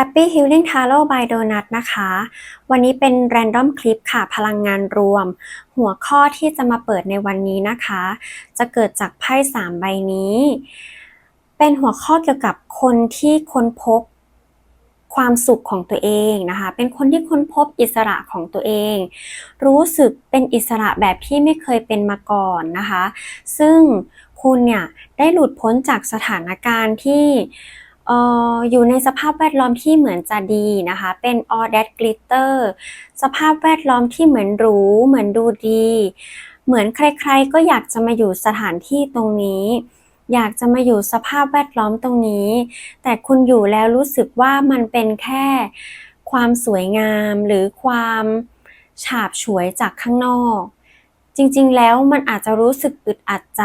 Happy Healing Tarot by Donut นะคะ วันนี้เป็น Random Clip ค่ะ พลังงานรวม หัวข้อที่จะมาเปิดในวันนี้นะคะ จะเกิดจากไพ่สามใบนี้ เป็นหัวข้อเกี่ยวกับคนที่ค้นพบความสุขของตัวเองนะคะ เป็นคนที่ค้นพบอิสระของตัวเอง รู้สึกเป็นอิสระแบบที่ไม่เคยเป็นมาก่อนนะคะ ซึ่งคุณเนี่ยได้หลุดพ้นจากสถานการณ์ที่ อยู่ในสภาพแวดล้อมที่เหมือนจะดีนะคะ เป็น all that glitter สภาพแวดล้อมที่เหมือนหรู เหมือนดูดี เหมือนใครๆ ก็อยากจะมาอยู่สถานที่ตรงนี้ อยากจะมาอยู่สภาพแวดล้อมตรงนี้ แต่คุณอยู่แล้วรู้สึกว่ามันเป็นแค่ความสวยงามหรือความฉาบฉวยจากข้างนอก จริงๆ แล้วมันอาจจะรู้สึกอึดอัดใจ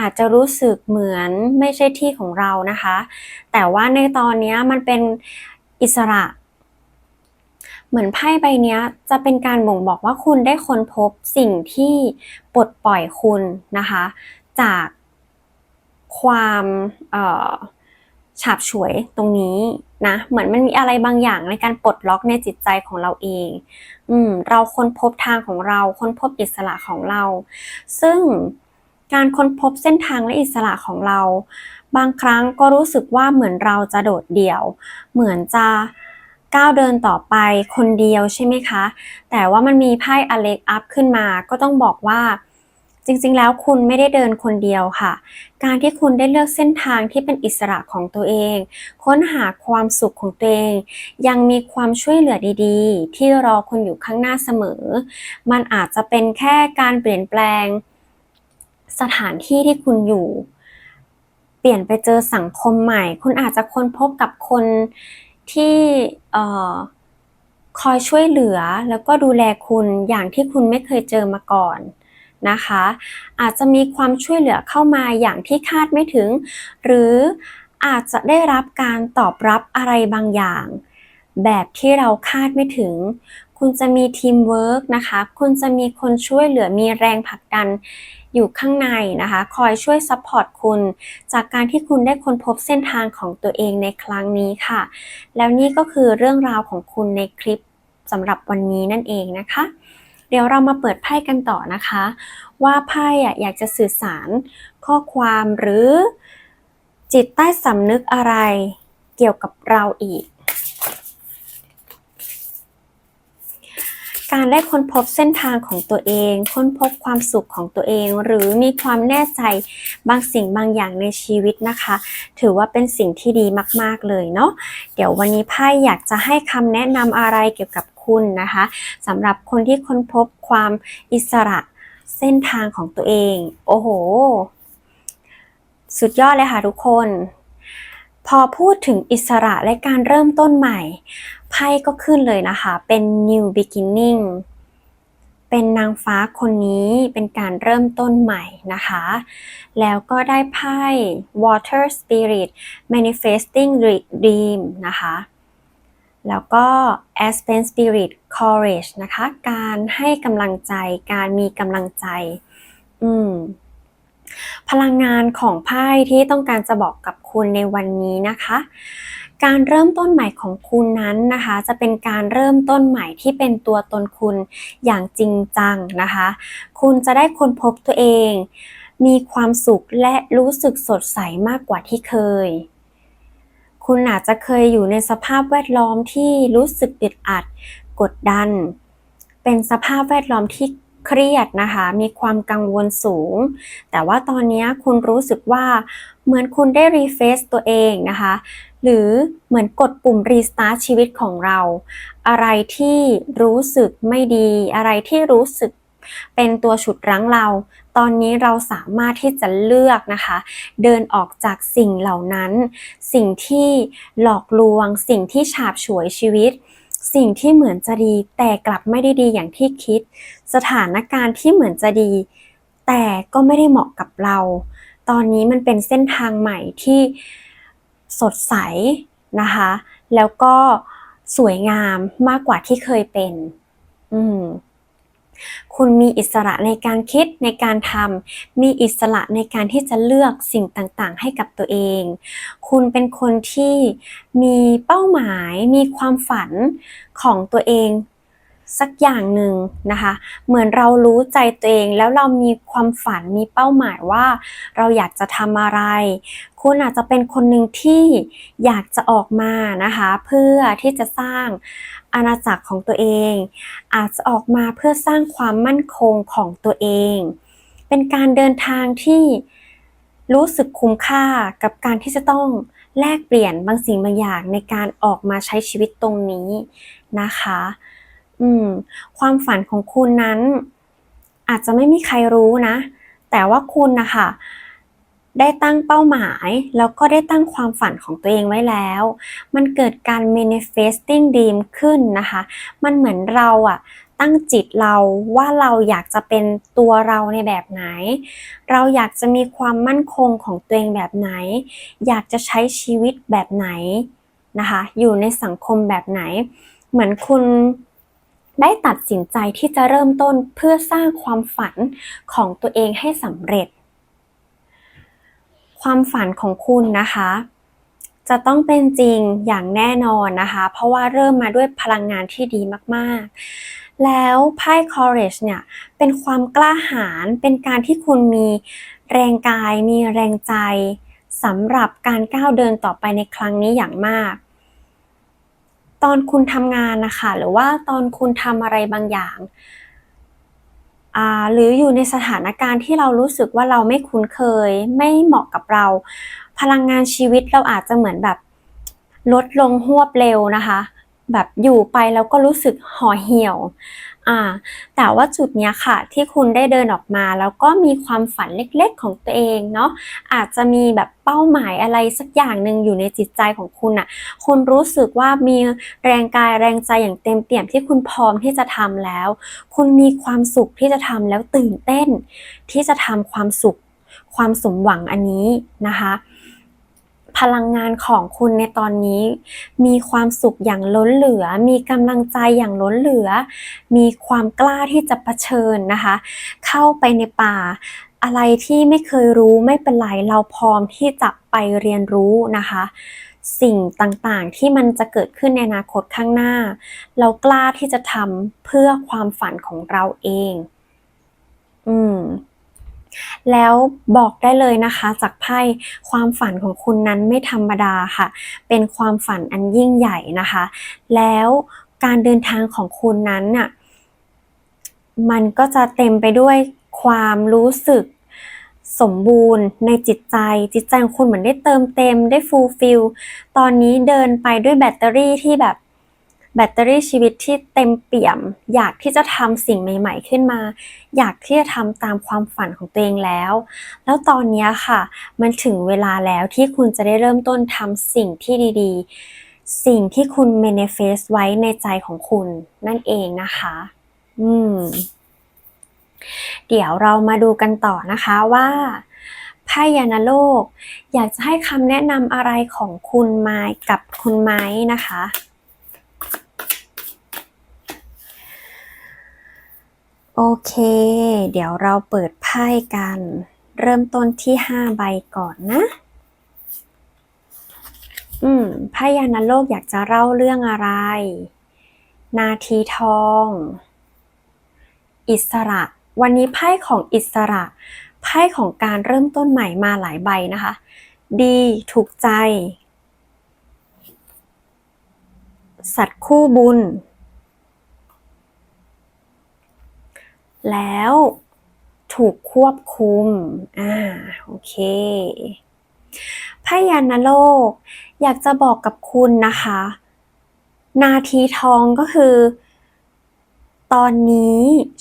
อาจจะรู้สึกเหมือนไม่ใช่ที่ของเรานะคะ แต่ว่าในตอนนี้มันเป็นอิสระ เหมือนไพ่ใบนี้จะเป็นการบ่งบอกว่าคุณได้ค้นพบสิ่งที่ปลดปล่อยคุณนะคะ จากความฉาบฉวยตรงนี้ นะเหมือนมันมีอะไรบางอย่างในการปลดล็อกในจิตใจของเราเอง อืม เราค้นพบทางของเรา ค้นพบอิสระของเรา ซึ่งการค้นพบเส้นทางและอิสระของเรา บางครั้งก็รู้สึกว่าเหมือนเราจะโดดเดี่ยว เหมือนจะก้าวเดินต่อไปคนเดียวใช่ไหมคะ แต่ว่ามันมีไพ่อเล็กอัพขึ้นมา ก็ต้องบอกว่า จริงๆ แล้วคุณไม่ได้เดินคนเดียวค่ะ การที่คุณได้เลือกเส้นทางที่เป็นอิสระของตัวเอง ค้นหาความสุขของตัวเอง ยังมีความช่วยเหลือดีๆ ที่รอคุณอยู่ข้างหน้าเสมอ มันอาจจะเป็นแค่การเปลี่ยนแปลง สถานที่ที่คุณอยู่ เปลี่ยนไปเจอสังคมใหม่ คุณอาจจะค้นพบกับคนที่คอยช่วยเหลือแล้วก็ดูแลคุณอย่างที่คุณไม่เคยเจอมาก่อน นะคะ อาจจะมีความช่วยเหลือเข้ามาอย่างที่คาดไม่ถึง หรืออาจจะได้รับการตอบรับอะไรบางอย่าง แบบที่เราคาดไม่ถึง คุณจะมีทีมเวิร์กนะคะ คุณจะมีคนช่วยเหลือมีแรงผลักดันอยู่ข้างในนะคะ คอยช่วยซัพพอร์ตคุณ จากการที่คุณได้ค้นพบเส้นทางของตัวเองในครั้งนี้ค่ะ แล้วนี่ก็คือเรื่องราวของคุณในคลิปสำหรับวันนี้นั่นเองนะคะ เดี๋ยวเรามาเปิดไพ่กันต่อนะคะ ว่าไพ่อยากจะสื่อสารข้อความหรือจิตใต้สำนึกอะไรเกี่ยวกับเราอีก การได้ค้นพบเส้นทางของตัวเอง ค้นพบความสุขของตัวเอง หรือมีความแน่ใจบางสิ่งบางอย่างในชีวิตนะคะ ถือว่าเป็นสิ่งที่ดีมาก ๆ เลยเนาะเดี๋ยววันนี้ไพ่อยากจะให้คำแนะนำอะไรเกี่ยวกับคุณนะคะสำหรับคนที่ค้นพบความอิสระเส้นทางของตัวเอง โอ้โห สุดยอดเลยค่ะทุกคน พอพูดถึงอิสระและการเริ่มต้นใหม่ ไพ่ก็ขึ้นเลยนะคะ เป็น new beginning เป็นนางฟ้าคนนี้เป็นการเริ่มต้นใหม่นะคะ แล้วก็ได้ไพ่ water spirit manifesting dream นะคะ แล้วก็ Aspen Spirit Courage นะคะ การให้กำลังใจ การมีกำลังใจ อืมพลังงานของไพ่ที่ต้องการจะบอกกับคุณในวันนี้นะคะ การเริ่มต้นใหม่ของคุณนั้นนะคะ จะเป็นการเริ่มต้นใหม่ที่เป็นตัวตนคุณอย่างจริงจังนะคะ คุณจะได้ค้นพบตัวเอง มีความสุขและรู้สึกสดใสมากกว่าที่เคย คุณอาจจะเคยอยู่ในสภาพแวดล้อมที่รู้สึกอึดอัด กดดัน เป็นสภาพแวดล้อมที่ เครียดนะคะ มีความกังวลสูง แต่ว่าตอนนี้คุณรู้สึกว่าเหมือนคุณได้รีเฟซตัวเองนะคะ หรือเหมือนกดปุ่มรีสตาร์ทชีวิตของเรา อะไรที่รู้สึกไม่ดี อะไรที่รู้สึกเป็นตัวฉุดรั้งเรา ตอนนี้เราสามารถที่จะเลือกนะคะ เดินออกจากสิ่งเหล่านั้น สิ่งที่หลอกลวง สิ่งที่ฉาบฉวยชีวิต สิ่งที่เหมือนจะดี แต่กลับไม่ได้ดีอย่างที่คิด สถานการณ์ที่เหมือนจะดี แต่ก็ไม่ได้เหมาะกับเรา ตอนนี้มันเป็นเส้นทางใหม่ที่สดใสนะคะ แล้วก็สวยงามมากกว่าที่เคยเป็น อืม คุณมีอิสระในการคิดในการทำมีอิสระในการที่จะเลือกสิ่งต่างๆ ให้กับตัวเอง คุณเป็นคนที่มีเป้าหมาย มีความฝันของตัวเอง สักอย่างหนึ่งนะคะ เหมือนเรารู้ใจตัวเองแล้วเรามีความฝันมีเป้าหมายว่า เราอยากจะทำอะไร คุณอาจจะเป็นคนหนึ่งที่อยากจะออกมานะคะ เพื่อที่จะสร้างอาณาจักรของตัวเอง อาจจะออกมาเพื่อสร้างความมั่นคงของตัวเอง เป็นการเดินทางที่รู้สึกคุ้มค่ากับการที่จะต้องแลกเปลี่ยนบางสิ่งบางอย่างในการออกมาใช้ชีวิตตรงนี้นะคะ อืม ความฝันของคุณนั้น อาจจะไม่มีใครรู้นะ แต่ว่าคุณนะคะได้ตั้งเป้าหมายแล้วก็ได้ตั้งความฝันของตัวเองไว้แล้ว มันเกิดการ manifesting dream ขึ้นนะคะ มันเหมือนเราอะตั้งจิตเราว่าเราอยากจะเป็นตัวเราในแบบไหน เราอยากจะมีความมั่นคงของตัวเองแบบไหน อยากจะใช้ชีวิตแบบไหนนะคะ อยู่ในสังคมแบบไหน เหมือนคุณ ได้ตัดสินใจที่จะเริ่มต้นเพื่อสร้างความฝันของตัวเองให้สำเร็จ ความฝันของคุณนะคะ จะต้องเป็นจริงอย่างแน่นอนนะคะ เพราะว่าเริ่มมาด้วยพลังงานที่ดีมากๆ แล้วไพ่ courage เนี่ยเป็นความกล้าหาญเป็นการที่คุณมีแรงกาย มีแรงใจสำหรับการก้าวเดินต่อไปในครั้งนี้อย่างมาก ตอนคุณทำงานนะคะหรือว่าตอนคุณทำอะไรบางอย่างหรืออยู่ในสถานการณ์ที่เรารู้สึกว่าเราไม่คุ้นเคย ไม่เหมาะกับเรา พลังงานชีวิตเราอาจจะเหมือนแบบลดลงหวบเร็วนะคะ แบบอยู่ไปแล้วก็รู้สึกห่อเหี่ยว อ่า แต่ว่าจุดเนี้ยค่ะ ที่คุณได้เดินออกมา แล้วก็มีความฝันเล็กๆของตัวเองเนาะอาจจะมีแบบเป้าหมายอะไรสักอย่างหนึ่งอยู่ในจิตใจของคุณอะ่ะ คุณรู้สึกว่ามีแรงกายแรงใจอย่างเต็มเปี่ยมที่คุณพร้อมที่จะทำแล้ว คุณมีความสุขที่จะทำแล้วตื่นเต้น ที่จะทำความสุขความสมหวังอันนี้นะคะ พลังงานของคุณในตอนนี้ มีความสุขอย่างล้นเหลือ มีกำลังใจอย่างล้นเหลือ มีความกล้าที่จะะเผชิญนะคะ เข้าไปในป่าอะไรที่ไม่เคยรู้ไม่เป็นไรเราพร้อมที่จะไปเรียนรู้นะคะ สิ่งต่างๆที่มันจะเกิดขึ้นในอนาคตข้างหน้า เรากล้าที่จะทำเพื่อความฝันของเราเอง อืม แล้วบอกได้เลยนะคะจากไพ่ความฝันของคุณนั้นไม่ธรรมดาค่ะ เป็นความฝันอันยิ่งใหญ่นะคะ แล้วการเดินทางของคุณนั้นน่ะมันก็จะเต็มไปด้วยความรู้สึกสมบูรณ์ในจิตใจ จิตใจของคุณเหมือนได้เติมเต็มได้ฟูลฟิลตอนนี้เดินไปด้วยแบตเตอรี่ที่แบบ แบตเตอรี่ชีวิตที่เต็มเปี่ยม อยากที่จะทำสิ่งใหม่ ๆ ขึ้นมา อยากที่จะทำตามความฝันของตัวเองแล้ว แล้วตอนนี้ค่ะ มันถึงเวลาแล้วที่คุณจะได้เริ่มต้นทำสิ่งที่ดีๆ สิ่งที่คุณ manifest ไว้ในใจของคุณนั่นเองนะคะ อืม เดี๋ยวเรามาดูกันต่อนะคะว่าไพ่ยานาโลก อยากจะให้คำแนะนำอะไรของคุณไม้กับคุณไม้นะคะ โอเค เดี๋ยวเราเปิดไพ่กัน เริ่มต้นที่5ใบก่อนนะ อืมไพ่ยานาโลกอยากจะเล่าเรื่องอะไร นาทีทอง อิสระ วันนี้ไพ่ของอิสระ ไพ่ของการเริ่มต้นใหม่มาหลายใบนะคะ ดีถูกใจ สัตว์คู่บุญ แล้วถูกควบคุม อ่า โอเคพยานโลก อยากจะบอกกับคุณนะคะ นาทีทองก็คือ ตอนนี้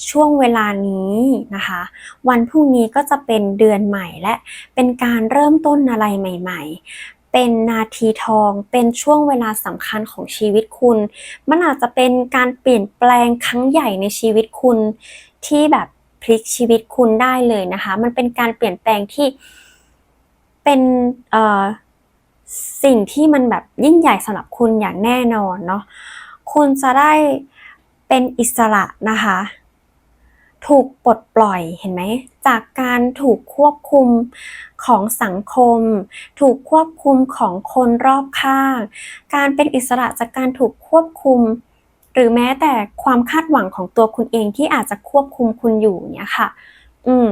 ช่วงเวลานี้นะคะ วันพรุ่งนี้ก็จะเป็นเดือนใหม่และเป็นการเริ่มต้นอะไรใหม่เป็นนาทีทองเป็นช่วงเวลาสำคัญของชีวิตคุณ มันอาจจะเป็นการเปลี่ยนแปลงครั้งใหญ่ในชีวิตคุณ ที่แบบพลิกชีวิตคุณได้เลยนะคะ มันเป็นการเปลี่ยนแปลงที่เป็นสิ่งที่มันแบบยิ่งใหญ่สำหรับคุณอย่างแน่นอนเนาะคุณจะได้เป็นอิสระนะคะ ถูกปลดปล่อยเห็นไหม จากการถูกควบคุมของสังคม ถูกควบคุมของคนรอบข้าง การเป็นอิสระจากการถูกควบคุม หรือแม้แต่ความคาดหวังของตัวคุณเองที่อาจจะควบคุมคุณอยู่เนี่ยค่ะ อืม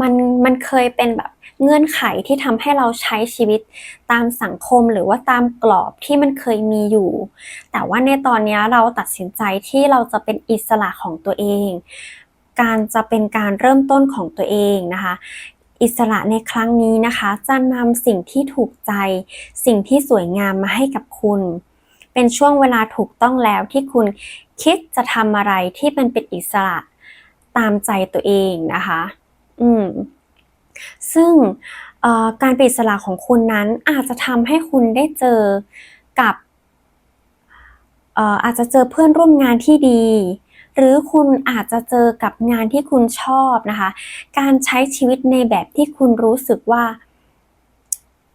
มันมันเคยเป็นแบบเงื่อนไขที่ทำให้เราใช้ชีวิตตามสังคมหรือว่าตามกรอบที่มันเคยมีอยู่ แต่ว่าในตอนนี้เราตัดสินใจที่เราจะเป็นอิสระของตัวเอง การจะเป็นการเริ่มต้นของตัวเองนะคะ อิสระในครั้งนี้นะคะ จะนำสิ่งที่ถูกใจ สิ่งที่สวยงามมาให้กับคุณ เป็นช่วงเวลาถูกต้องแล้วที่คุณคิดจะทำอะไรที่มันเป็นอิสระตามใจตัวเองนะคะ อืม ซึ่งการเป็นอิสระของคุณนั้นอาจจะทำให้คุณได้เจอกับอาจจะเจอเพื่อนร่วมงานที่ดี หรือคุณอาจจะเจอกับงานที่คุณชอบนะคะ การใช้ชีวิตในแบบที่คุณรู้สึกว่า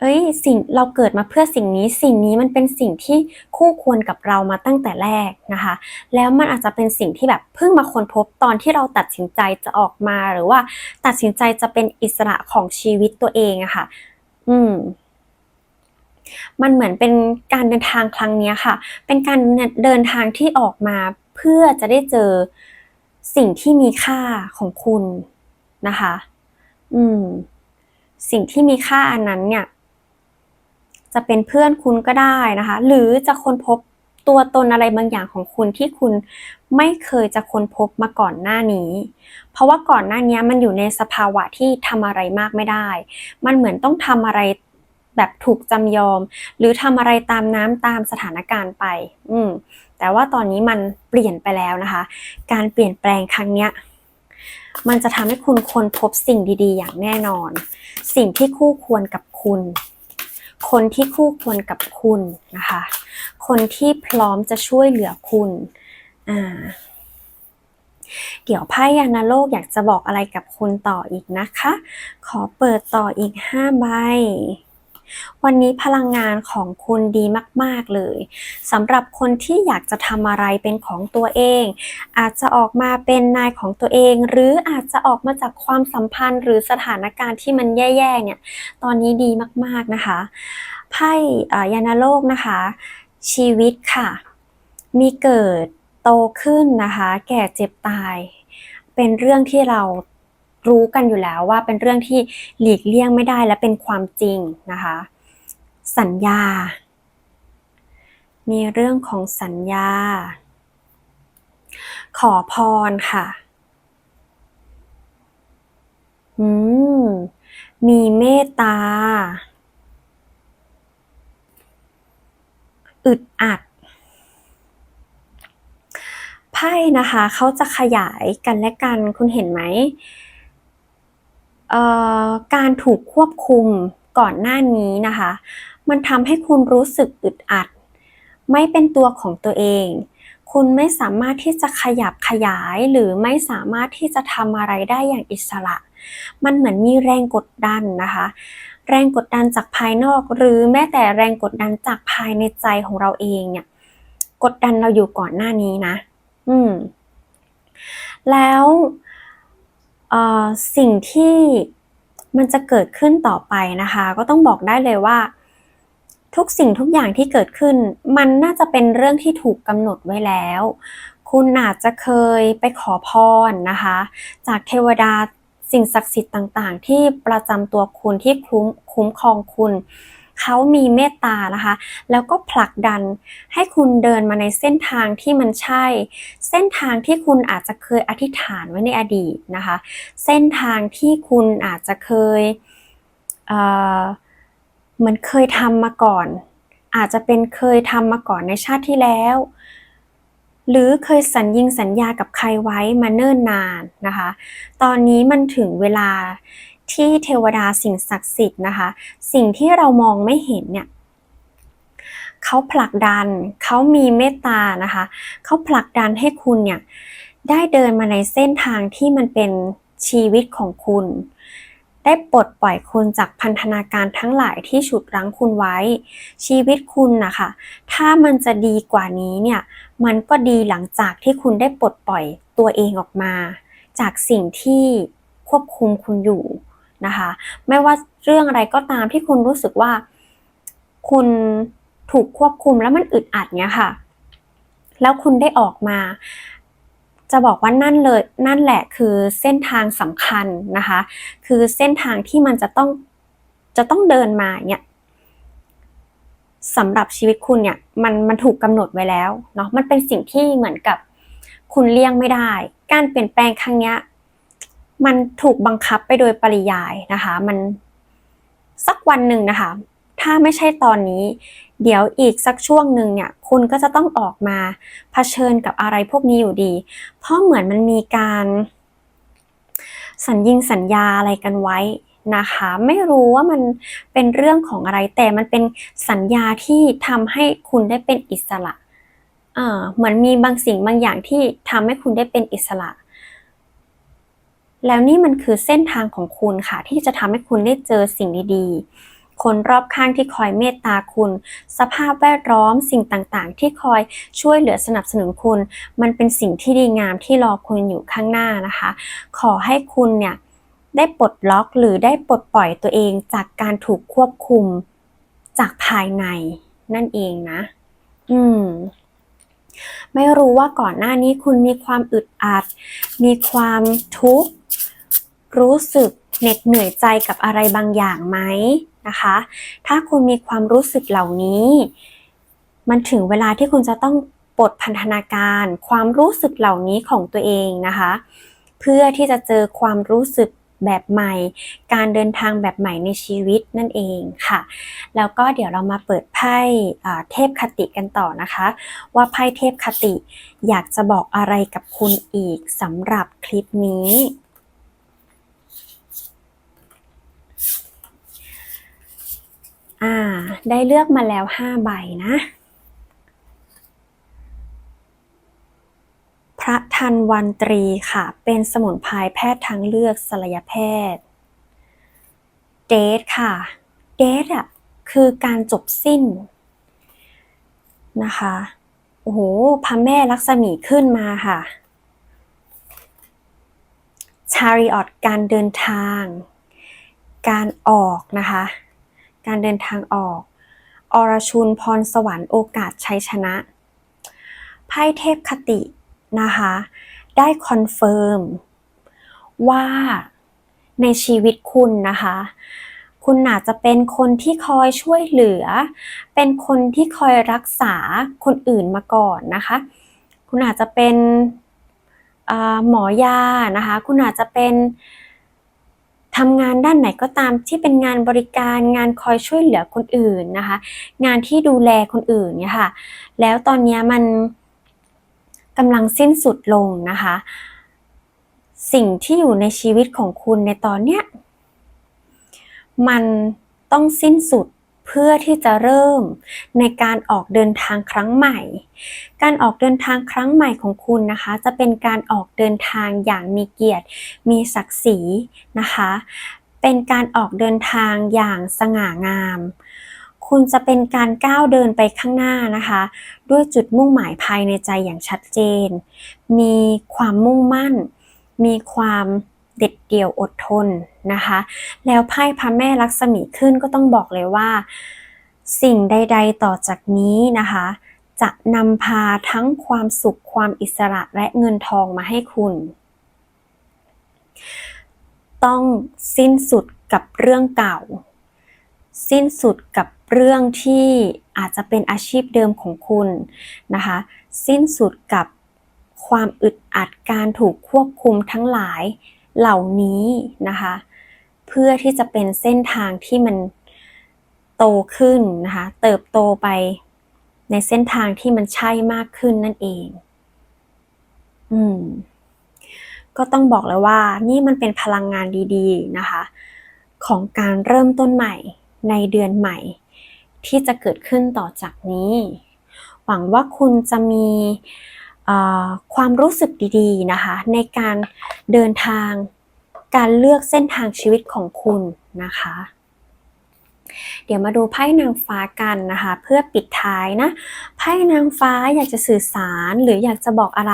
เอ้ยสิ่งเราเกิดมาเพื่อสิ่งนี้สิ่งนี้มันเป็นสิ่งที่คู่ควรกับเรามาตั้งแต่แรกนะคะ แล้วมันอาจจะเป็นสิ่งที่แบบเพิ่งมาค้นพบตอนที่เราตัดสินใจจะออกมาหรือว่าตัดสินใจจะเป็นอิสระของชีวิตตัวเองอะคะ่ะ อืมมันเหมือนเป็นการเดินทางครั้งนี้ค่ะ เป็นการเดินทางที่ออกมาเพื่อจะได้เจอสิ่งที่มีค่าของคุณนะคะ อืม สิ่งที่มีค่าอันนั้นเนี่ย จะเป็นเพื่อนคุณก็ได้นะคะ หรือจะค้นพบตัวตนอะไรบางอย่างของคุณที่คุณไม่เคยจะค้นพบมาก่อนหน้านี้ เพราะว่าก่อนหน้านี้มันอยู่ในสภาวะที่ทำอะไรมากไม่ได้ มันเหมือนต้องทำอะไรแบบถูกจำยอม หรือทำอะไรตามน้ำตามสถานการณ์ไป อืม แต่ว่าตอนนี้มันเปลี่ยนไปแล้วนะคะ การเปลี่ยนแปลงครั้งเนี้ย มันจะทำให้คุณค้นพบสิ่งดี ๆ อย่างแน่นอน สิ่งที่คู่ควรกับคุณ คนที่คู่ควรกับคุณนะคะ คนที่พร้อมจะช่วยเหลือคุณอ่าเดี๋ยวไพ่ยานาโลกอยากจะบอกอะไรกับคุณต่ออีกนะคะ ขอเปิดต่ออีก 5 ใบ วันนี้พลังงานของคุณดีมาก ๆ เลยสำหรับคนที่อยากจะทำอะไรเป็นของตัวเอง อาจจะออกมาเป็นนายของตัวเอง หรืออาจจะออกมาจากความสัมพันธ์ หรือสถานการณ์ที่มันแย่ๆเนี่ยตอนนี้ดีมากๆนะคะไพ่ยานาโลกนะคะ ชีวิตค่ะ มีเกิดโตขึ้นนะคะ แก่เจ็บตาย เป็นเรื่องที่เรา รู้กันอยู่แล้วว่าเป็นเรื่องที่หลีกเลี่ยงไม่ได้และเป็นความจริงนะคะ สัญญา มีเรื่องของสัญญา ขอพรค่ะ อืม มีเมตตา อึดอัดไพ่นะคะเขาจะขยายกันและกันคุณเห็นไหม การถูกควบคุมก่อนหน้านี้นะคะ มันทำให้คุณรู้สึกอึดอัด ไม่เป็นตัวของตัวเอง คุณไม่สามารถที่จะขยับขยายหรือไม่สามารถที่จะทำอะไรได้อย่างอิสระ มันเหมือนมีแรงกดดันนะคะ แรงกดดันจากภายนอก หรือแม้แต่แรงกดดันจากภายในใจของเราเองเนี่ยกดดันเราอยู่ก่อนหน้านี้นะ อืม แล้ว สิ่งที่มันจะเกิดขึ้นต่อไปนะคะ ก็ต้องบอกได้เลยว่า ทุกสิ่งทุกอย่างที่เกิดขึ้น มันน่าจะเป็นเรื่องที่ถูกกำหนดไว้แล้ว คุณอาจจะเคยไปขอพรนะคะ จากเทวดาสิ่งศักดิ์สิทธิ์ต่างๆ ที่ประจำตัวคุณที่คุ้มคุ้มครองคุณ เขามีเมตตานะคะ แล้วก็ผลักดันให้คุณเดินมาในเส้นทางที่มันใช่ เส้นทางที่คุณอาจจะเคยอธิษฐานไว้ในอดีตนะคะ เส้นทางที่คุณอาจจะเคยเเหมือนเคยทำมาก่อน อาจจะเป็นเคยทำมาก่อนในชาติที่แล้ว หรือเคยสัญญิงสัญญากับใครไว้มาเนิ่นนานนะคะ ตอนนี้มันถึงเวลา ที่เทวดาสิ่งศักดิ์สิทธิ์นะคะ สิ่งที่เรามองไม่เห็นเนี่ยเขาผลักดันเขามีเมตตานะคะเขาผลักดันให้คุณเนี่ยได้เดินมาในเส้นทางที่มันเป็นชีวิตของคุณ ได้ปลดปล่อยคุณจากพันธนาการทั้งหลายที่ฉุดรั้งคุณไว้ ชีวิตคุณนะคะถ้ามันจะดีกว่านี้เนี่ยมันก็ดีหลังจากที่คุณได้ปลดปล่อยตัวเองออกมา จากสิ่งที่ควบคุมคุณอยู่ นะคะ ไม่ว่าเรื่องอะไรก็ตามที่คุณรู้สึกว่า คุณถูกควบคุมแล้วมันอึดอัดเนี้ยค่ะ แล้วคุณได้ออกมา จะบอกว่านั่นเลย นั่นแหละคือเส้นทางสำคัญนะคะ คือเส้นทางที่มันจะต้องจะต้องเดินมาเนี่ยสำหรับชีวิตคุณเนี่ยมันมันถูกกำหนดไว้แล้วเนาะมันเป็นสิ่งที่เหมือนกับคุณเลี่ยงไม่ได้ การเปลี่ยนแปลงครั้งเนี้ย มันถูกบังคับไปโดยปริยายนะคะ มันสักวันหนึ่งนะคะ ถ้าไม่ใช่ตอนนี้ เดี๋ยวอีกสักช่วงหนึ่งเนี่ย คุณก็จะต้องออกมาเผชิญกับอะไรพวกนี้อยู่ดี เพราะเหมือนมันมีการ สัญญิงสัญญาอะไรกันไว้นะคะ ไม่รู้ว่ามันเป็นเรื่องของอะไรแต่มันเป็นสัญญาที่ทำให้คุณได้เป็นอิสระเหมือนมีบางสิ่งบางอย่างที่ทำให้คุณได้เป็นอิสระ แล้วนี่มันคือเส้นทางของคุณค่ะ ที่จะทำให้คุณได้เจอสิ่งดีๆ คนรอบข้างที่คอยเมตตาคุณ สภาพแวดล้อมสิ่งต่างๆ ที่คอยช่วยเหลือสนับสนุนคุณ มันเป็นสิ่งที่ดีงามที่รอคุณอยู่ข้างหน้านะคะ ขอให้คุณเนี่ยได้ปลดล็อกหรือได้ปลดปล่อยตัวเองจากการถูกควบคุมจากภายในนั่นเองนะ อืม ไม่รู้ว่าก่อนหน้านี้คุณมีความอึดอัด มีความทุกข์ รู้สึกเหน็ดเหนื่อยใจกับอะไรบางอย่างไหมนะคะ ถ้าคุณมีความรู้สึกเหล่านี้ มันถึงเวลาที่คุณจะต้องปลดพันธนาการ ความรู้สึกเหล่านี้ของตัวเองนะคะ เพื่อที่จะเจอความรู้สึกแบบใหม่ การเดินทางแบบใหม่ในชีวิตนั่นเองค่ะ แล้วก็เดี๋ยวเรามาเปิดไพ่เทพคติกันต่อนะคะ ว่าไพ่เทพคติอยากจะบอกอะไรกับคุณอีกสำหรับคลิปนี้ อ่า ได้เลือกมาแล้ว5ใบนะ พระทันวันตรีค่ะ เป็นสมุนไพรแพทย์ทางเลือกศัลยแพทย์ เดทค่ะ เดทอะคือการจบสิ้นนะคะ โอ้โห พระแม่ลักษมีขึ้นมาค่ะ ชาริออตการเดินทาง การออกนะคะ การเดินทางออก อรชุนพรสวรรค์โอกาสชัยชนะ ไพ่เทพคตินะคะ ได้คอนเฟิร์มว่าในชีวิตคุณนะคะ คุณอาจจะเป็นคนที่คอยช่วยเหลือ เป็นคนที่คอยรักษาคนอื่นมาก่อนนะคะ คุณอาจจะเป็นหมอยานะคะ คุณอาจจะเป็น ทำงานด้านไหนก็ตามที่เป็นงานบริการงานคอยช่วยเหลือคนอื่นนะคะ งานที่ดูแลคนอื่นเนี่ยค่ะ แล้วตอนนี้มันกำลังสิ้นสุดลงนะคะ สิ่งที่อยู่ในชีวิตของคุณในตอนเนี้ยมันต้องสิ้นสุด พื่อที่จะเริ่มในการออกเดินทางครั้งใหม่ การออกเดินทางครั้งใหม่ของคุณนะคะ จะเป็นการออกเดินทางอย่างมีเกียรติ มีศักดิ์ศรีนะคะ เป็นการออกเดินทางอย่างสง่างาม คุณจะเป็นการก้าวเดินไปข้างหน้านะคะ ด้วยจุดมุ่งหมายภายในใจอย่างชัดเจน มีความมุ่งมั่น มีความ เด็ดเดี่ยวอดทนนะคะ แล้วไพ่พระแม่ลักษมีขึ้นก็ต้องบอกเลยว่า สิ่งใด ๆ ต่อจากนี้นะคะ จะนำพาทั้งความสุขความอิสระและเงินทองมาให้คุณ ต้องสิ้นสุดกับเรื่องเก่า สิ้นสุดกับเรื่องที่อาจจะเป็นอาชีพเดิมของคุณนะคะ สิ้นสุดกับความอึดอัดการถูกควบคุมทั้งหลาย เหล่านี้นะคะ เพื่อที่จะเป็นเส้นทางที่มันโตขึ้นนะคะ เติบโตไปในเส้นทางที่มันใช่มากขึ้นนั่นเอง อืม ก็ต้องบอกเลยว่า นี่มันเป็นพลังงานดีๆนะคะ ของการเริ่มต้นใหม่ในเดือนใหม่ ที่จะเกิดขึ้นต่อจากนี้ หวังว่าคุณจะมี ความรู้สึกดีๆนะคะในการเดินทางการเลือกเส้นทางชีวิตของคุณนะคะ เดี๋ยวมาดูไพ่นางฟ้ากันนะคะ เพื่อปิดท้ายนะไพ่นางฟ้าอยากจะสื่อสารหรืออยากจะบอกอะไร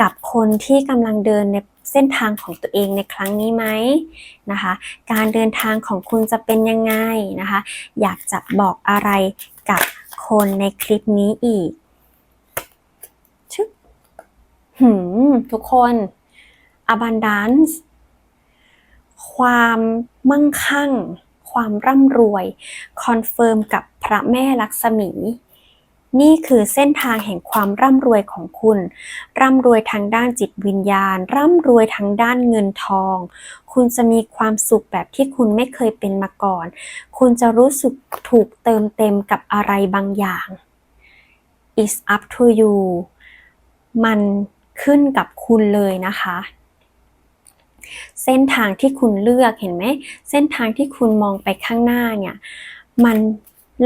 กับคนที่กำลังเดินในเส้นทางของตัวเองในครั้งนี้ไหมนะคะ การเดินทางของคุณจะเป็นยังไงนะคะ อยากจะบอกอะไรกับคนในคลิปนี้อีกชึบ หืมทุกคน abundance ความมั่งคั่ง ความร่ำรวย คอนเฟิร์มกับพระแม่ลักษมี นี่คือเส้นทางแห่งความร่ำรวยของคุณ ร่ำรวยทางด้านจิตวิญญาณ ร่ำรวยทางด้านเงินทอง คุณจะมีความสุขแบบที่คุณไม่เคยเป็นมาก่อน คุณจะรู้สึกถูกเติมเต็มกับอะไรบางอย่าง is up to you มัน ขึ้นกับคุณเลยนะคะ เส้นทางที่คุณเลือกเห็นไหมเส้นทางที่คุณมองไปข้างหน้าเนี่ยมัน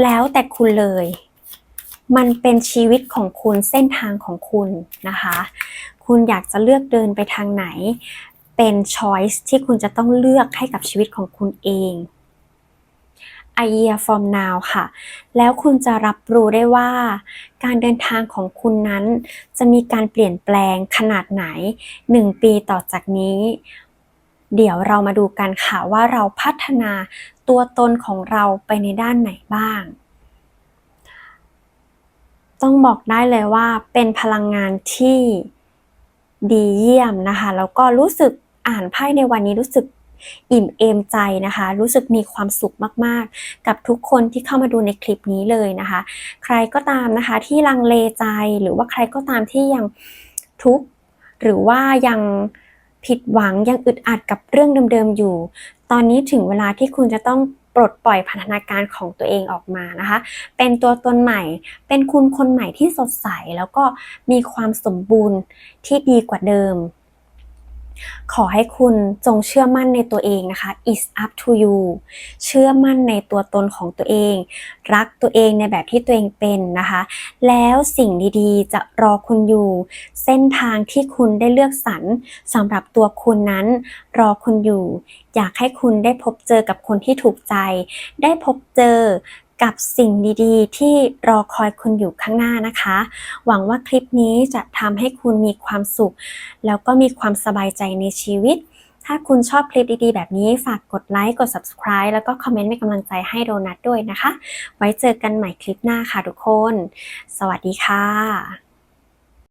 แล้วแต่คุณเลย มันเป็นชีวิตของคุณเส้นทางของคุณนะคะ คุณอยากจะเลือกเดินไปทางไหน เป็น choice ที่คุณจะต้องเลือกให้กับชีวิตของคุณเอง a year from now ค่ะ แล้วคุณจะรับรู้ได้ว่า การเดินทางของคุณนั้นจะมีการเปลี่ยนแปลงขนาดไหน 1 ปีต่อจากนี้ เดี๋ยวเรามาดูกันค่ะว่าเราพัฒนาตัวตนของเราไปในด้านไหนบ้าง ต้องบอกได้เลยว่าเป็นพลังงานที่ดีเยี่ยมนะคะ แล้วก็รู้สึกอ่านไพ่ในวันนี้รู้สึก อิ่มเอมใจนะคะ รู้สึกมีความสุขมากๆ กับทุกคนที่เข้ามาดูในคลิปนี้เลยนะคะ ใครก็ตามนะคะที่ลังเลใจหรือว่าใครก็ตามที่ยังทุกข์หรือว่ายังผิดหวังยังอึดอัดกับเรื่องเดิมๆอยู่ ตอนนี้ถึงเวลาที่คุณจะต้องปลดปล่อยพันธนาการของตัวเองออกมานะคะ เป็นตัวตนใหม่ เป็นคุณคนใหม่ที่สดใส แล้วก็มีความสมบูรณ์ที่ดีกว่าเดิม ขอให้คุณจงเชื่อมั่นในตัวเองนะคะ is up to you เชื่อมั่นในตัวตนของตัวเอง รักตัวเองในแบบที่ตัวเองเป็นนะคะ แล้วสิ่งดีๆ จะรอคุณอยู่ เส้นทางที่คุณได้เลือกสรรสำหรับตัวคุณนั้นรอคุณอยู่ อยากให้คุณได้พบเจอกับคนที่ถูกใจ ได้พบเจอ กับสิ่งดีๆ ที่รอคอยคุณอยู่ข้างหน้านะคะ หวังว่าคลิปนี้จะทำให้คุณมีความสุข แล้วก็มีความสบายใจในชีวิต ถ้าคุณชอบคลิปดีๆ แบบนี้ฝากกดไลค์กด subscribe แล้วก็คอมเมนต์เป็นกำลังใจให้โดนัทด้วยนะคะ ไว้เจอกันใหม่คลิปหน้าค่ะทุกคน สวัสดีค่ะ